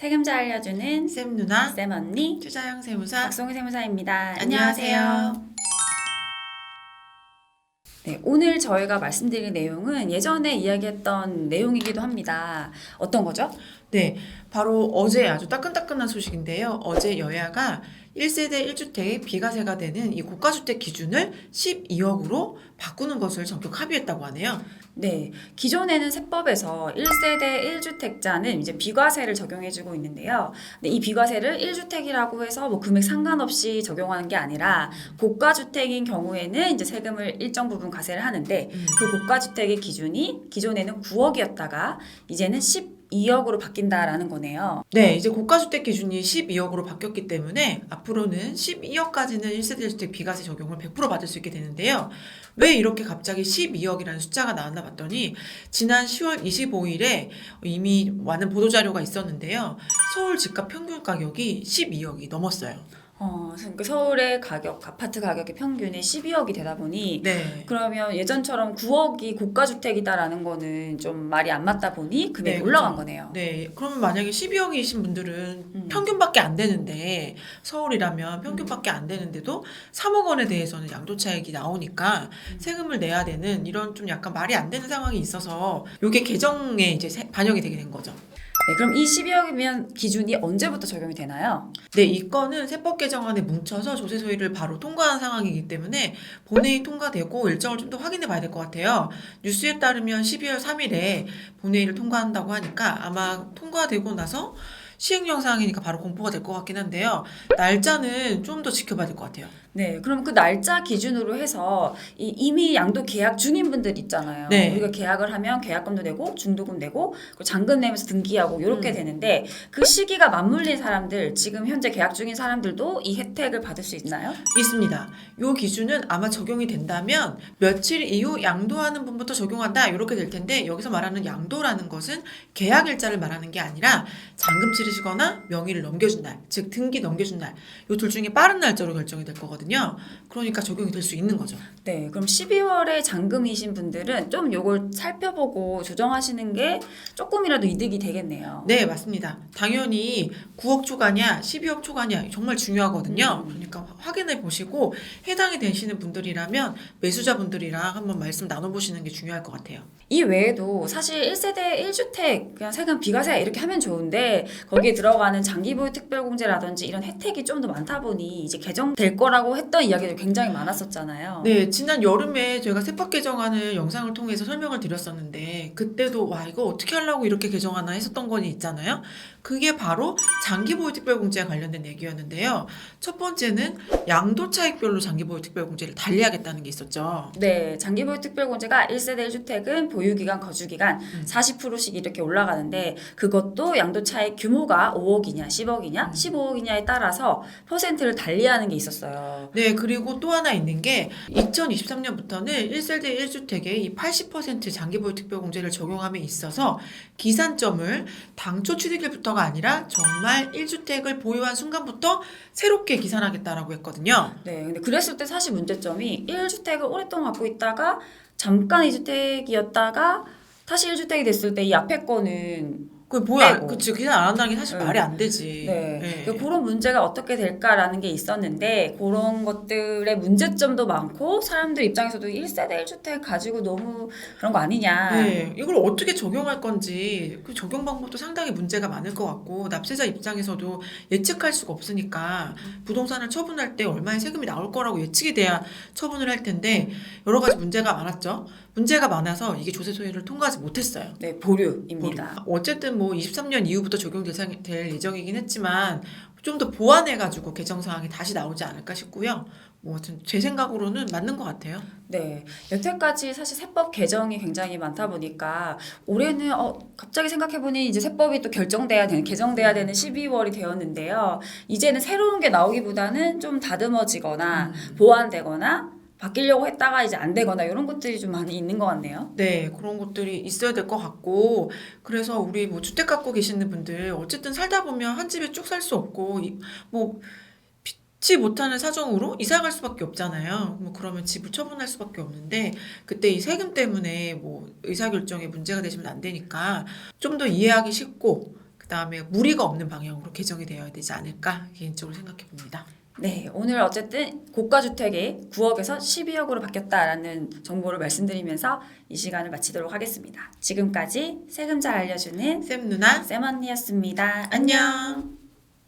세금자 알려주는 쌤 누나 쌤 언니 투자형 세무사 박송희 세무사입니다. 안녕하세요. 네, 오늘 저희가 말씀드릴 내용은 예전에 이야기했던 내용이기도 합니다. 어떤 거죠? 네 바로 어제 아주 따끈따끈한 소식인데요 어제 여야가 1세대 1주택 비과세가 되는 이 고가주택 기준을 12억으로 바꾸는 것을 전격 합의했다고 하네요 네, 기존에는 세법에서 1세대 1주택자는 이제 비과세를 적용해주고 있는데요. 근데 이 비과세를 1주택이라고 해서 뭐 금액 상관없이 적용하는 게 아니라 고가주택인 경우에는 이제 세금을 일정 부분 과세를 하는데 음. 그 고가주택의 기준이 기존에는 9억이었다가 이제는 12억으로 바뀐다라는 거네요. 네 이제 고가주택 기준이 12억으로 바뀌었기 때문에 앞으로는 12억까지는 1세대 1주택 비과세 적용을 100% 받을 수 있게 되는데요. 왜 이렇게 갑자기 12억이라는 숫자가 나왔나 봤더니 지난 10월 25일에 이미 많은 보도자료가 있었는데요. 서울 집값 평균 가격이 12억이 넘었어요 어, 그러니까 서울의 가격, 아파트 가격의 평균이 12억이 되다 보니 네 그러면 예전처럼 9억이 고가 주택이다라는 거는 좀 말이 안 맞다 보니 금액이 네, 올라간 그렇죠. 거네요. 네, 그러면 만약에 12억이신 분들은 음. 평균밖에 안 되는데 서울이라면 평균밖에 안 되는데도 3억 원에 대해서는 양도 차익이 나오니까 음. 세금을 내야 되는 이런 좀 약간 말이 안 되는 상황이 있어서 이게 개정에 이제 세- 반영이 되게 된 거죠. 네, 그럼 이 12억이면 기준이 언제부터 적용이 되나요? 네, 이 건은 세법 개정 안에 뭉쳐서 조세 소위를 바로 통과한 상황이기 때문에 본회의 통과되고 일정을 좀 더 확인해 봐야 될 것 같아요. 뉴스에 따르면 12월 3일에 본회의를 통과한다고 하니까 아마 통과되고 나서 시행 영상이니까 바로 공포가 될 것 같긴 한데요. 날짜는 좀 더 지켜봐야 될 것 같아요. 네, 그럼 그 날짜 기준으로 해서 이 이미 양도 계약 중인 분들 있잖아요. 네. 우리가 계약을 하면 계약금도 내고 중도금 내고 잔금 내면서 등기하고 이렇게 음. 되는데 그 시기가 맞물린 사람들 지금 현재 계약 중인 사람들도 이 혜택을 받을 수 있나요? 있습니다. 요 기준은 아마 적용이 된다면 며칠 이후 양도하는 분부터 적용한다 이렇게 될 텐데 여기서 말하는 양도라는 것은 계약 일자를 말하는 게 아니라 잔금 치 르시거나 명의를 넘겨준 날, 즉 등기 넘겨준 날, 요 둘 중에 빠른 날짜로 결정이 될 거거든요. 그러니까 적용이 될 수 있는 거죠. 네, 그럼 12월에 잔금이신 분들은 좀 요걸 살펴보고 조정하시는 게 조금이라도 이득이 되겠네요. 네, 맞습니다. 당연히 9억 초과냐, 12억 초과냐 정말 중요하거든요. 음. 그러니까 확인해 보시고 해당이 되시는 분들이라면 매수자분들이랑 한번 말씀 나눠보시는 게 중요할 것 같아요. 이 외에도 사실 1세대 1주택 그냥 세금 비과세 이렇게 하면 좋은데 거기 에 들어가는 장기보유 특별공제라든지 이런 혜택이 좀 더 많다 보니 이제 개정될 거라고 했던 이야기도 굉장히 많았었잖아요. 네, 지난 여름에 저희가 세법 개정안을 영상을 통해서 설명을 드렸었는데 그때도 와 이거 어떻게 하려고 이렇게 개정하나 했었던 건이 있잖아요. 그게 바로 장기보유 특별공제와 관련된 얘기였는데요. 첫 번째는 양도 차익별로 장기보유 특별공제를 달리하겠다는 게 있었죠. 네, 장기보유 특별공제가 1세대 1주택은 보유기간, 거주기간 음. 40%씩 이렇게 올라가는데 그것도 양도 차익 규모가 5억이냐, 10억이냐, 음. 15억이냐에 따라서 퍼센트를 달리하는 게 있었어요. 네, 그리고 또 하나 있는 게 2023년부터는 1세대 1주택에 이 80% 장기보유 특별공제를 적용함에 있어서 기산점을 당초 취득일부터가 아니라 정말 1주택을 보유한 순간부터 새롭게 계산하겠다라고 했거든요. 네, 근데 그랬을 때 사실 문제점이 1주택을 오랫동안 갖고 있다가 잠깐 2주택이었다가 다시 1주택이 됐을 때 이 앞에 거는 그 뭐야? 빼고. 그치 계산 안 한다는 게 사실 네. 말이 안 되지. 네. 네. 그런 문제가 어떻게 될까라는 게 있었는데 그런 것들의 문제점도 많고 사람들 입장에서도 1세대 1주택 가지고 너무 그런 거 아니냐. 네, 이걸 어떻게 적용할 건지 그 적용 방법도 상당히 문제가 많을 것 같고 납세자 입장에서도 예측할 수가 없으니까 부동산을 처분할 때 얼마의 세금이 나올 거라고 예측이 돼야 처분을 할 텐데 여러 가지 문제가 많았죠. 문제가 많아서 이게 조세 소위를 통과하지 못했어요. 네, 보류입니다. 어쨌든 뭐 23년 이후부터 적용될 상- 될 예정이긴 했지만 좀 더 보완해가지고 개정 사항이 다시 나오지 않을까 싶고요. 뭐 제 생각으로는 맞는 것 같아요. 네, 여태까지 사실 세법 개정이 굉장히 많다 보니까 올해는 어, 갑자기 생각해보니 이제 세법이 또 결정돼야 되는 개정돼야 되는 12월이 되었는데요. 이제는 새로운 게 나오기보다는 좀 다듬어지거나 음. 보완되거나 바뀌려고 했다가 이제 안 되거나 이런 것들이 좀 많이 있는 것 같네요. 네, 그런 것들이 있어야 될 것 같고, 그래서 우리 뭐 주택 갖고 계시는 분들, 어쨌든 살다 보면 한 집에 쭉 살 수 없고, 이- 뭐, 피치 못하는 사정으로 이사 갈 수밖에 없잖아요. 뭐, 그러면 집을 처분할 수밖에 없는데, 그때 이 세금 때문에 뭐, 의사 결정에 문제가 되시면 안 되니까, 좀 더 이해하기 쉽고, 그다음에 무리가 없는 방향으로 개정이 되어야 되지 않을까 개인적으로 생각해 봅니다. 네, 오늘 어쨌든 고가 주택이 9억에서 12억으로 바뀌었다라는 정보를 말씀드리면서 이 시간을 마치도록 하겠습니다. 지금까지 세금 잘 알려주는 쌤 누나 쌤 언니였습니다. 안녕.